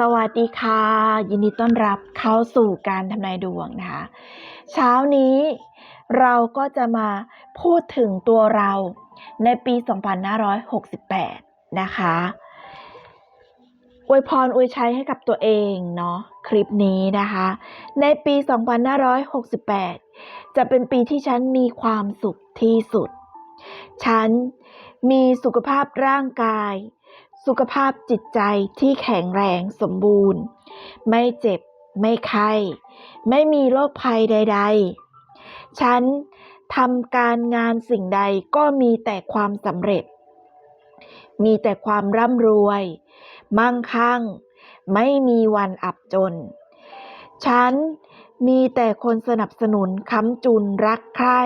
สวัสดีค่ะ ยินดีต้อนรับเข้าสู่การทำนายดวงนะคะ เช้านี้เราก็จะมาพูดถึงตัวเราในปี 2568 นะคะอวยพรอวยชัยให้กับตัวเองเนาะคลิปนี้นะคะ ในปี 2568 จะเป็นปีที่ฉันมีความสุขที่สุด ฉันมีสุขภาพร่างกาย สุขภาพจิตใจที่แข็งแรงสมบูรณ์ ไม่เจ็บ ไม่ไข้ ไม่มีโรคภัยใด ๆ ฉันทำการงานสิ่งใดก็มีแต่ความสำเร็จ มีแต่ความร่ำรวย มั่งคั่ง ไม่มีวันอับจน ฉันมีแต่คนสนับสนุนค้ำจุนรักใคร่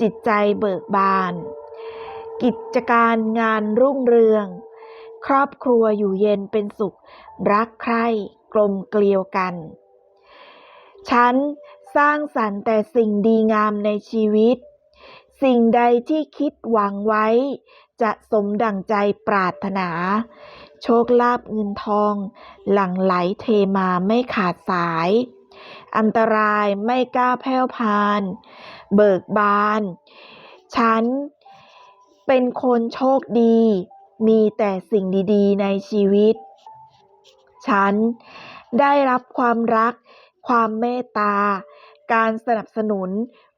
จิตใจเบิกบาน กิจการงานรุ่งเรือง ครอบครัวอยู่เย็นเป็นสุข รักใคร่กลมเกลียวกัน ฉันสร้างสรรค์แต่สิ่งดีงามในชีวิต สิ่งใดที่คิดหวังไว้ จะสมดังใจปรารถนา โชคลาภเงินทอง หลั่งไหลเทมาไม่ขาดสาย อันตรายไม่กล้าแผ่วพาน เบิกบาน ฉันเป็นคนโชคดี มีแต่สิ่งดีๆ ในชีวิต ฉันได้รับความรัก ความเมตตา การสนับสนุน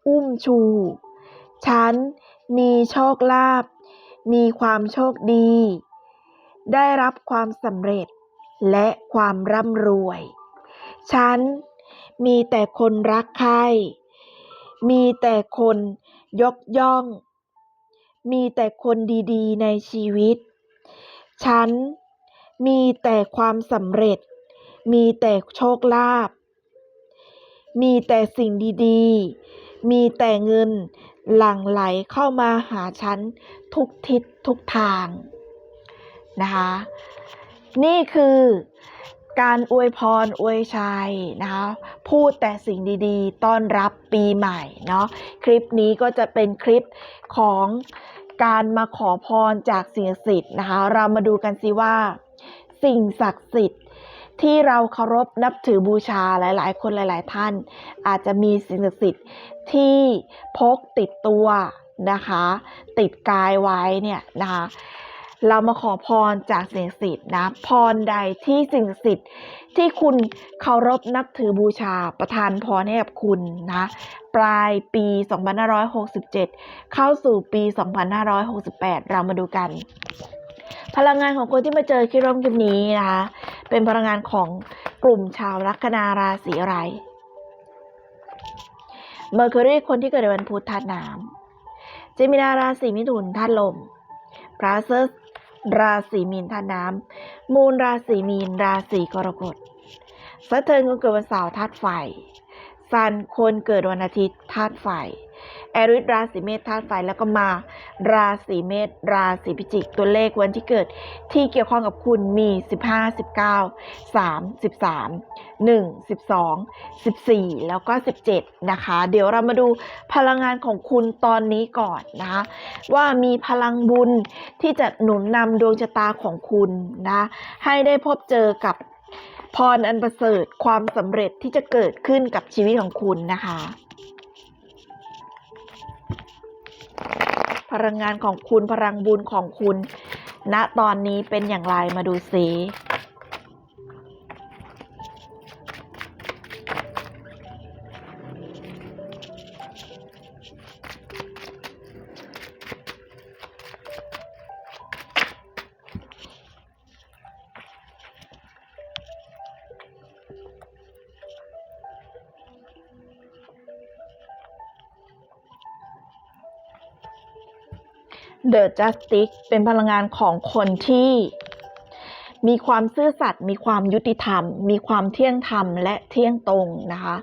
อุ้มชู ฉันมีโชคลาภ มีความโชคดี ได้รับความสำเร็จและความร่ำรวย ฉันมีแต่คนรักใคร มีแต่คนยกย่อง มีแต่คนดีๆ ในชีวิต ฉันมีแต่ความสำเร็จ มีแต่โชคลาภ มีแต่สิ่งดีๆ มีแต่เงินหลั่งไหลเข้ามาหาฉันทุกทิศทุกทางนะคะ นี่คือการอวยพรอวยชัยนะคะ พูดแต่สิ่งดีๆ ต้อนรับปีใหม่เนาะ คลิปนี้ก็จะเป็นคลิปของ การมาขอพรจากสิ่งศักดิ์สิทธิ์นะคะ เรามาดูกันสิว่า สิ่งศักดิ์สิทธิ์ที่เราเคารพนับถือบูชาหลาย ๆ คนหลาย ๆ ท่าน อาจจะมีสิ่งศักดิ์สิทธิ์ที่พกติดตัวนะคะ ติดกายไว้เนี่ยนะคะ เรามาขอพรจากสิ่งศักดิ์สิทธิ์นะพรใดที่สิ่งศักดิ์สิทธิ์ที่คุณเคารพนับถือบูชาประทานพรให้กับคุณนะปลายปี 2567 เข้าสู่ปี 2568 เรามาดูกัน พลังงานของคนที่มาเจอคิร่มคลิปนี้นะคะเป็นพลังงานของกลุ่มชาวลัคนาราศีอะไรเมอร์คิวรีคนที่เกิดในวันพุธธาตุน้ำเจมินาราศีมิถุนธาตุลมพระเซสร ราศีมีนธาตุน้ำมูลราศีมีนราศีกรกฎสะเทินคนเกิดวันเสาร์ธาตุไฟซันคนเกิดวันอาทิตย์ธาตุไฟแอริสราศีเมษธาตุไฟแล้วก็มา ราศีเมษราศีพิจิก ตัวเลขวันที่เกิดที่เกี่ยวข้องกับคุณมี 15 19 3 13 1 12 14 แล้วก็ 17 นะคะ เดี๋ยวเรามาดูพลังงานของคุณตอนนี้ก่อนนะคะว่ามีพลังบุญที่จะหนุนนำดวงชะตาของคุณนะให้ได้พบเจอกับพรอันประเสริฐความสำเร็จที่จะเกิดขึ้นกับชีวิตของคุณนะคะ พลังงานของคุณพลังบุญของคุณณตอนนี้เป็นอย่างไรมาดูซิ The Justice เป็นพลังงานของคนที่มีความซื่อสัตย์มีความยุติธรรม มีความเที่ยงธรรมและเที่ยงตรงนะคะ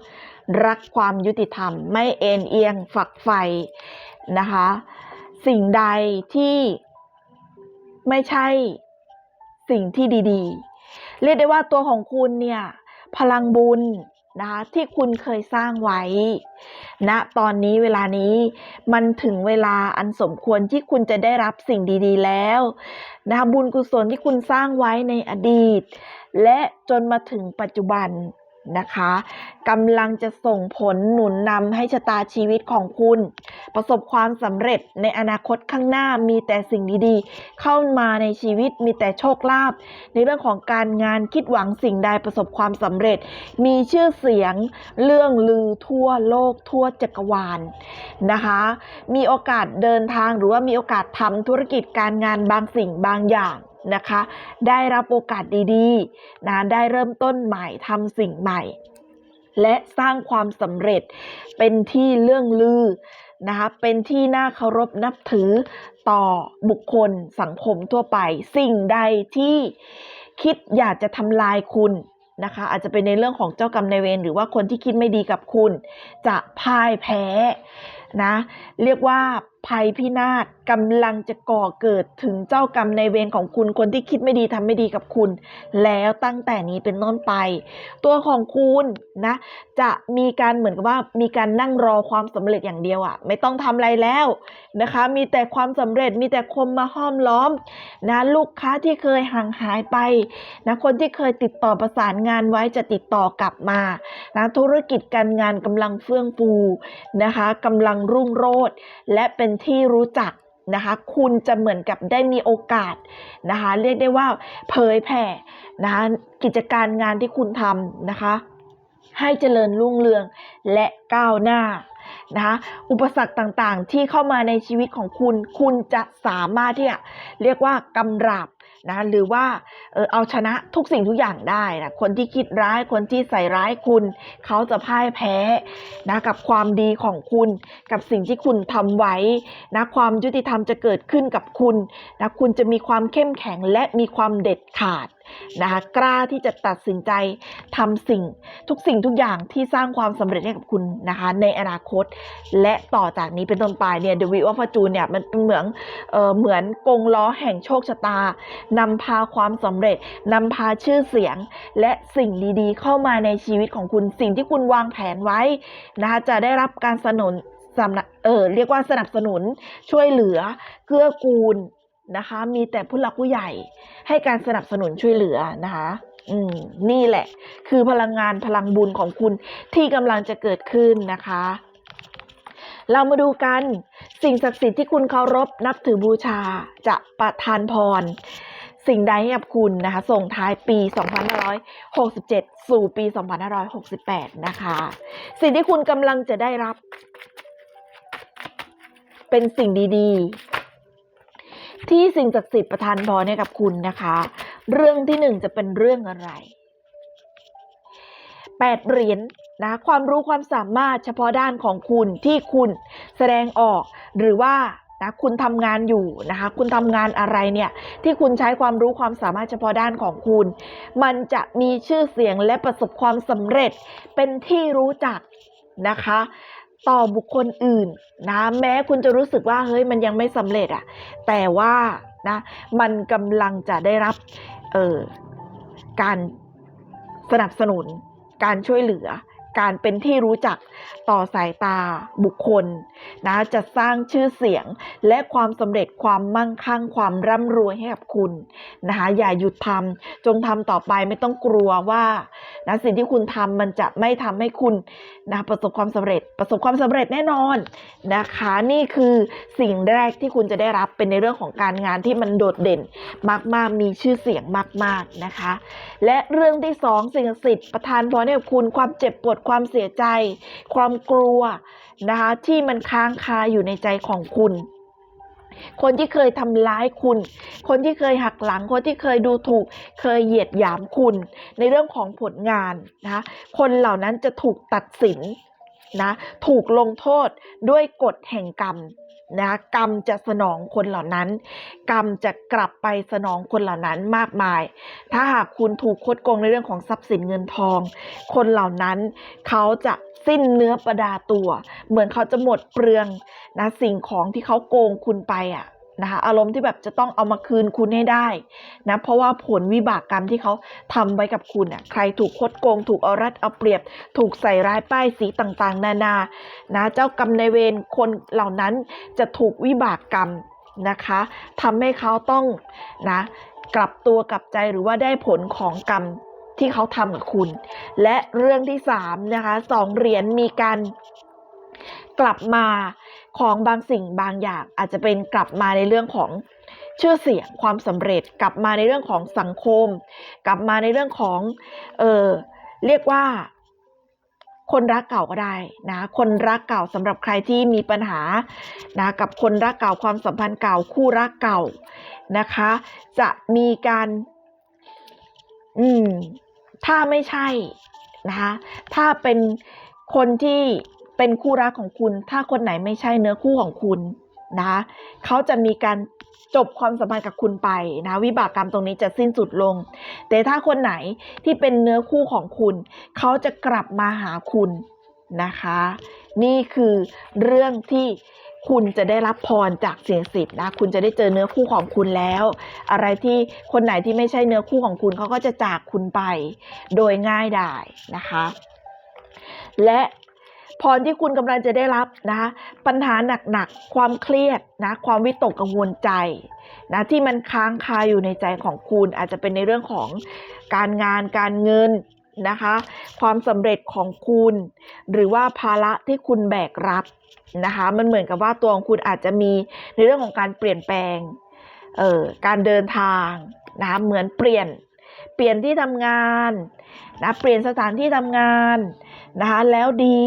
รักความยุติธรรม ไม่เอ็นเอียงฝักใฝ่นะคะ สิ่งใดที่ไม่ใช่สิ่งที่ดี ๆ เรียกได้ว่าตัวของคุณเนี่ย พลังบุญ นะคะที่คุณเคยสร้างไว้ณนะตอนนี้เวลานี้มันถึงเวลาอันสมควรที่คุณจะได้รับสิ่งดี ๆ แล้วนะคะบุญกุศลที่คุณสร้างไว้ในอดีต และจนมาถึงปัจจุบัน นะคะกำลังจะส่งผลหนุนนำให้ชะตาชีวิตของคุณ ประสบความสำเร็จในอนาคตข้างหน้ามีแต่สิ่งดีๆ เข้ามาในชีวิตมีแต่โชคลาภในเรื่องของการงานคิดหวังสิ่งใดประสบความสำเร็จ มีชื่อเสียงเรื่องลือทั่วโลกทั่วจักรวาลนะคะ มีโอกาสเดินทางหรือว่ามีโอกาสทำธุรกิจการงานบางสิ่งบางอย่าง นะคะ ได้รับโอกาสดีๆนะได้เริ่มต้นใหม่ทำสิ่งใหม่ และสร้างความสำเร็จเป็นที่เรื่องลือนะคะเป็นที่น่าเคารพนับถือต่อบุคคลสังคมทั่วไป สิ่งใดที่คิดอยากจะทำลายคุณนะคะอาจจะเป็นในเรื่องของเจ้ากรรมนายเวรหรือว่าคนที่คิดไม่ดีกับคุณ จะพ่ายแพ้นะเรียกว่า ภัยพินาศกำลังจะก่อเกิดถึงเจ้ากรรมในเวรของคุณคนที่คิดไม่ดีทำไม่ดีกับคุณ แล้วตั้งแต่นี้เป็นต้นไป ตัวของคุณนะ จะมีการเหมือนกับว่ามีการนั่งรอความสำเร็จอย่างเดียวอะ่ะ ไม่ต้องทำอะไรแล้วนะคะ มีแต่ความสำเร็จมีแต่คนมาห้อมล้อมนะลูกค้าที่เคยห่างหายไปนะคนที่เคยติดต่อประสานงานไว้จะติดต่อกลับมานะธุรกิจการงานกำลังเฟื่องฟูนะคะกำลังรุ่งโรจน์และเป็นที่รู้จักนะคะคุณจะเหมือนกับได้มีโอกาสนะคะเรียกได้ว่าเผยแผ่นะคะกิจการงานที่คุณทำนะคะให้เจริญรุ่งเรืองและก้าวหน้านะคะอุปสรรคต่างๆที่เข้ามาในชีวิตของคุณ คุณจะสามารถที่จะเรียกว่ากำราบ นะหรือว่าเอาชนะทุกสิ่งทุกอย่างได้นะคนที่คิดร้ายคนที่ใส่ร้ายคุณ เขาจะพ่ายแพ้นะกับความดีของคุณ กับสิ่งที่คุณทำไว้นะความยุติธรรมจะเกิดขึ้นกับคุณนะคุณจะมีความเข้มแข็งและมีความเด็ดขาดนะคะกล้าที่จะตัดสินใจทำสิ่งทุกสิ่งทุกอย่างที่สร้างความสำเร็จให้กับคุณนะคะในอนาคต และต่อจากนี้เป็นต้นไปเนี่ย The Wheel of Fortune เนี่ยมันเป็นเหมือนเออเหมือนกงล้อแห่งโชคชะตานำพาความสำเร็จนำพาชื่อเสียง และสิ่งดีๆ เข้ามาในชีวิตของคุณสิ่งที่คุณวางแผนไว้นะคะจะได้รับการสนับสนับเออเรียกว่าสนับสนุนช่วยเหลือเกื้อกูล นะคะ มีแต่ผู้หลักผู้ใหญ่ให้การสนับสนุนช่วยเหลือนะคะ อืมนี่แหละ คือพลังงานพลังบุญของคุณที่กำลังจะเกิดขึ้นนะคะ เรามาดูกันสิ่งศักดิ์สิทธิ์ที่คุณเคารพนับถือบูชาจะประทานพรสิ่งใดให้กับคุณนะคะ ส่งท้ายปี 2567 สู่ปี 2568 นะคะ สิ่งที่คุณกำลังจะได้รับ เป็นสิ่งดี ๆ ที่สิ่งศักดิ์สิทธิ์ประทานพรให้กับคุณนะคะ เรื่องที่หนึ่งจะเป็นเรื่องอะไรแปดเหรียญนะความรู้ความสามารถเฉพาะด้านของคุณที่คุณแสดงออก หรือว่านะคุณทำงานอยู่นะคะคุณทำงานอะไรเนี่ยที่คุณใช้ความรู้ความสามารถเฉพาะด้านของคุณ มันจะมีชื่อเสียงและประสบความสำเร็จเป็นที่รู้จักนะคะ ต่อบุคคลอื่นนะแม้คุณจะรู้สึกว่าเฮ้ยมันยังไม่สำเร็จอะแต่ว่านะมันกำลังจะได้รับเอ่อการสนับสนุนการช่วยเหลือ การเป็นที่รู้จักต่อสายตาบุคคลนะจะสร้างชื่อเสียงและความสำเร็จความมั่งคั่งความร่ำรวยให้กับคุณนะคะอย่าหยุดทำจงทำต่อไปไม่ต้องกลัวว่านะสิ่งที่คุณทำมันจะไม่ทำให้คุณนะประสบความสำเร็จ ประสบความสำเร็จแน่นอนนะคะนี่คือสิ่งแรกที่คุณจะได้รับเป็นในเรื่องของการงานที่มันโดดเด่นมาก ๆ มีชื่อเสียงมาก ๆนะคะ และเรื่องที่สองสิ่งศักดิ์สิทธิ์ประทานพรให้กับคุณความเจ็บปวดความเสียใจ ความกลัวนะคะที่มันค้างคาอยู่ในใจของคุณ คนที่เคยทำร้ายคุณ คนที่เคยหักหลัง คนที่เคยดูถูก เคยเหยียดหยามคุณ ในเรื่องของผลงานนะคะคนเหล่านั้นจะถูกตัดสินนะถูกลงโทษด้วยกฎแห่งกรรมนะกรรมจะสนองคนเหล่านั้น กรรมจะกลับไปสนองคนเหล่านั้นมากมาย ถ้าหากคุณถูกคดโกงในเรื่องของทรัพย์สินเงินทอง คนเหล่านั้น เขาจะสิ้นเนื้อประดาตัว เหมือนเขาจะหมดเปลืองนะสิ่งของที่เขาโกงคุณไปอะนะคะอารมณ์ที่แบบจะต้องเอามาคืนคุณให้ได้นะเพราะว่าผลวิบากกรรมที่เขาทำไว้กับคุณอะใครถูกคดโกง ถูกเอารัดเอาเปรียบ ถูกใส่ร้ายป้ายสีต่างๆ นานานะเจ้ากรรมในเวรคนเหล่านั้นจะถูกวิบากกรรมนะคะทำให้เขาต้องนะกลับตัวกลับใจหรือว่าได้ผลของกรรม ที่เขาทำกับคุณ และเรื่องที่สามนะคะสองเหรียญมีการกลับมาของบางสิ่งบางอย่าง อาจจะเป็นกลับมาในเรื่องของชื่อเสียงความสำเร็จกลับมาในเรื่องของสังคม กลับมาในเรื่องของเออเรียกว่า คนรักเก่าก็ได้นะคนรักเก่าสำหรับใครที่มีปัญหานะกับคนรักเก่าความสัมพันธ์เก่าคู่รักเก่านะคะ จะมีการ อืม ถ้าไม่ใช่นะคะถ้าเป็นคนที่เป็นคู่รักของคุณ ถ้าคนไหนไม่ใช่เนื้อคู่ของคุณนะคะเขาจะมีการจบความสัมพันธ์กับคุณไปนะวิบากกรรมตรงนี้จะสิ้นสุดลง แต่ถ้าคนไหนที่เป็นเนื้อคู่ของคุณ เขาจะกลับมาหาคุณนะคะ นี่คือเรื่องที่ คุณจะได้รับพรจากเสิ่งสิทธิ์นะคุณจะได้เจอเนื้อคู่ของคุณแล้ว อะไรที่คนไหนที่ไม่ใช่เนื้อคู่ของคุณเขาก็จะจากคุณไป โดยง่ายดายนะคะ และพรที่คุณกำลังจะได้รับนะปัญหาหนักๆ ความเครียดนะความวิตกกังวลใจนะที่มันค้างคาอยู่ในใจของคุณอาจจะเป็นในเรื่องของการงานการเงิน นะคะ ความสำเร็จของคุณ หรือว่าภาระที่คุณแบกรับนะคะ มันเหมือนกับว่าตัวของคุณอาจจะมีในเรื่องของการเปลี่ยนแปลงเอ่อการเดินทางนะคะเหมือนเปลี่ยนเปลี่ยนที่ทำงานนะเปลี่ยนสถานที่ทำงานนะคะแล้วดี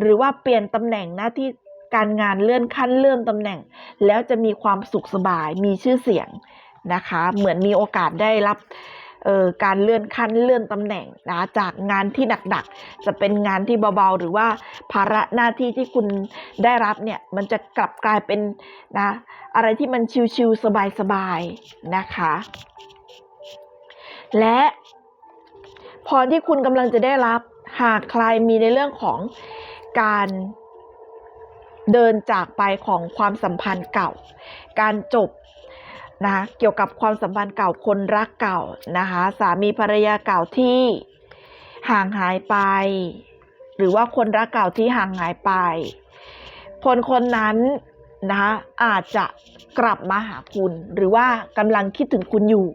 หรือว่าเปลี่ยนตำแหน่งหน้าที่การงานเลื่อนขั้นเลื่อนตำแหน่ง แล้วจะมีความสุขสบายมีชื่อเสียงนะคะ เหมือนมีโอกาสได้รับ การเลื่อนขั้นเลื่อนตำแหน่งนะจากงานที่หนักๆจะเป็นงานที่เบาๆ หรือว่าภาระหน้าที่ที่คุณได้รับเนี่ยมันจะกลับกลายเป็นนะอะไรที่มันชิวๆสบายๆนะคะ และพรที่คุณกำลังจะได้รับหากใครมีในเรื่องของการเดินจากไปของความสัมพันธ์เก่า การจบ นะเกี่ยวกับความสัมพันธ์เก่าคนรักเก่านะคะสามีภรรยาเก่าที่ห่างหายไป หรือว่าคนรักเก่าที่ห่างหายไป คนคนนั้นนะคะอาจจะกลับมาหาคุณ หรือว่ากำลังคิดถึงคุณอยู่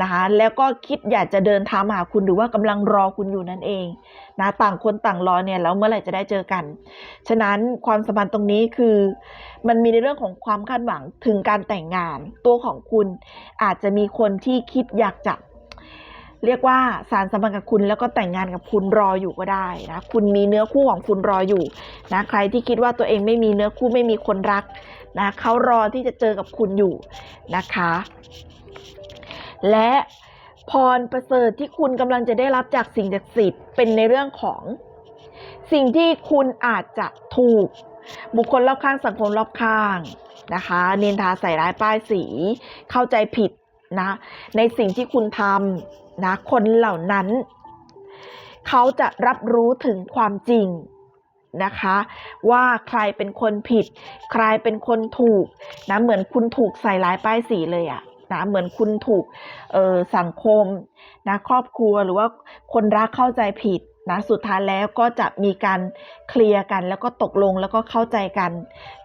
นะคะแล้วก็คิดอยากจะเดินทางมาหาคุณหรือว่ากำลังรอคุณอยู่นั่นเองนะต่างคนต่างรอเนี่ยแล้วเมื่อไหร่จะได้เจอกัน ฉะนั้นความสัมพันธ์ตรงนี้คือมันมีในเรื่องของความคาดหวังถึงการแต่งงาน ตัวของคุณอาจจะมีคนที่คิดอยากจะเรียกว่าสารสัมพันธ์กับคุณแล้วก็แต่งงานกับคุณรออยู่ก็ได้นะคุณมีเนื้อคู่ของคุณรออยู่นะใครที่คิดว่าตัวเองไม่มีเนื้อคู่ไม่มีคนรักนะเขารอที่จะเจอกับคุณอยู่นะคะ และพรประเสริฐที่คุณกำลังจะได้รับจากสิ่งศักดิ์สิทธิ์เป็นในเรื่องของสิ่งที่คุณอาจจะถูก บุคคลรอบข้างสังคมรอบข้างนะคะ เนินทาใส่ร้ายป้ายสี เข้าใจผิดนะในสิ่งที่คุณทำนะคนเหล่านั้น เขาจะรับรู้ถึงความจริงนะคะ ว่าใครเป็นคนผิด ใครเป็นคนถูกนะเหมือนคุณถูกใส่ร้ายป้ายสีเลยอะ นะเหมือนคุณถูกเออสังคมนะครอบครัวหรือว่าคนรักเข้าใจผิดนะสุดท้ายแล้วก็จะมีการเคลียร์กัน แล้วก็ตกลงแล้วก็เข้าใจกัน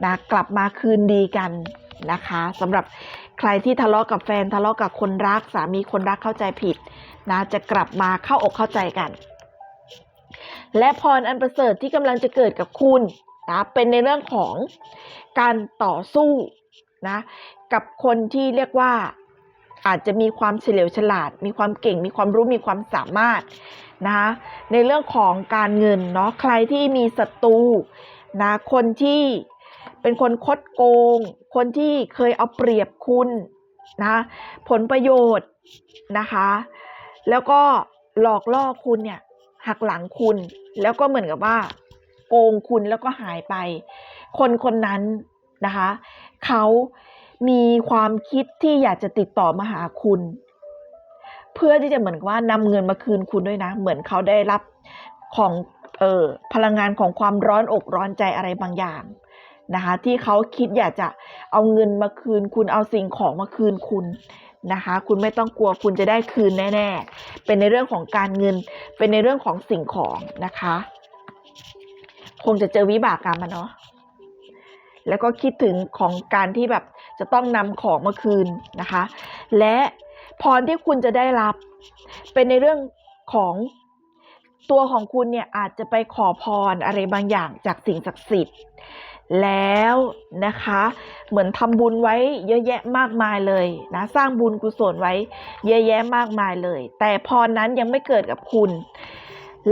นะกลับมาคืนดีกันนะคะสำหรับใครที่ทะเลาะกับแฟนทะเลาะกับคนรักสามีคนรักเข้าใจผิดนะจะกลับมาเข้าอกเข้าใจกัน และพรอันประเสริฐที่กำลังจะเกิดกับคุณนะเป็นในเรื่องของการต่อสู้นะ กับคนที่เรียกว่า อาจจะมีความเฉลียวฉลาด มีความเก่ง มีความรู้มีความสามารถนะคะในเรื่องของการเงินเนาะใครที่มีศัตรูนะคนที่เป็นคนคดโกง คนที่เคยเอาเปรียบคุณนะผลประโยชน์นะคะ แล้วก็หลอกล่อคุณเนี่ยหักหลังคุณ แล้วก็เหมือนกับว่า โกงคุณแล้วก็หายไป คนคนนั้นนะคะเขา มีความคิดที่อยากจะติดต่อมาหาคุณ เพื่อที่จะเหมือนว่านำเงินมาคืนคุณด้วยนะ เหมือนเขาได้รับของเออพลังงานของความร้อนอกร้อนใจอะไรบางอย่างนะคะที่เขาคิดอยากจะเอาเงินมาคืนคุณเอาสิ่งของมาคืนคุณนะคะ คุณไม่ต้องกลัวคุณจะได้คืนแน่ ๆ เป็นในเรื่องของการเงิน เป็นในเรื่องของสิ่งของนะคะ คงจะเจอวิบากกรรมมาเนาะแล้วก็คิดถึงของการที่แบบ จะต้องนำของมาคืนนะคะ และพรที่คุณจะได้รับ เป็นในเรื่องของตัวของคุณเนี่ยอาจจะไปขอพรอะไรบางอย่างจากสิ่งศักดิ์สิทธิ์แล้วนะคะ เหมือนทำบุญไว้เยอะแยะมากมายเลยนะสร้างบุญกุศลไว้เยอะแยะมากมายเลย แต่พรนั้นยังไม่เกิดกับคุณ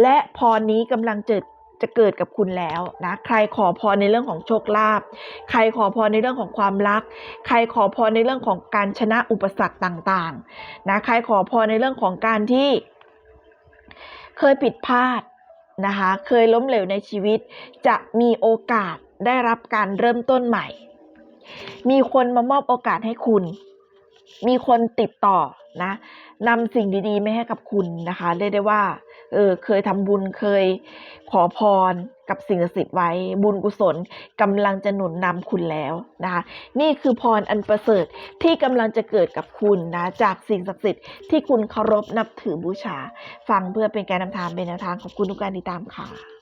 และพรนี้กำลังจะ จะเกิดกับคุณแล้วนะใครขอพรในเรื่องของโชคลาภใครขอพรในเรื่องของความรัก ใครขอพรในเรื่องของการชนะอุปสรรคต่างๆนะใครขอพรในเรื่องของการที่ เคยผิดพลาดนะคะเคยล้มเหลวในชีวิต จะมีโอกาสได้รับการเริ่มต้นใหม่ มีคนมามอบโอกาสให้คุณ มีคนติดต่อนะนำสิ่งดีๆ ไม่ให้กับคุณนะคะเรียกได้ว่า เออเคยทำบุญเคยขอพรกับสิ่งศักดิ์สิทธิ์ไว้ บุญกุศลกำลังจะหนุนนำคุณแล้วนะคะนี่คือพรอันประเสริฐที่กำลังจะเกิดกับคุณนะจากสิ่งศักดิ์สิทธิ์ที่คุณเคารพนับถือบูชา ฟังเพื่อเป็นการนำทางเป็นแนวทางขอบคุณทุกการติดตามค่ะ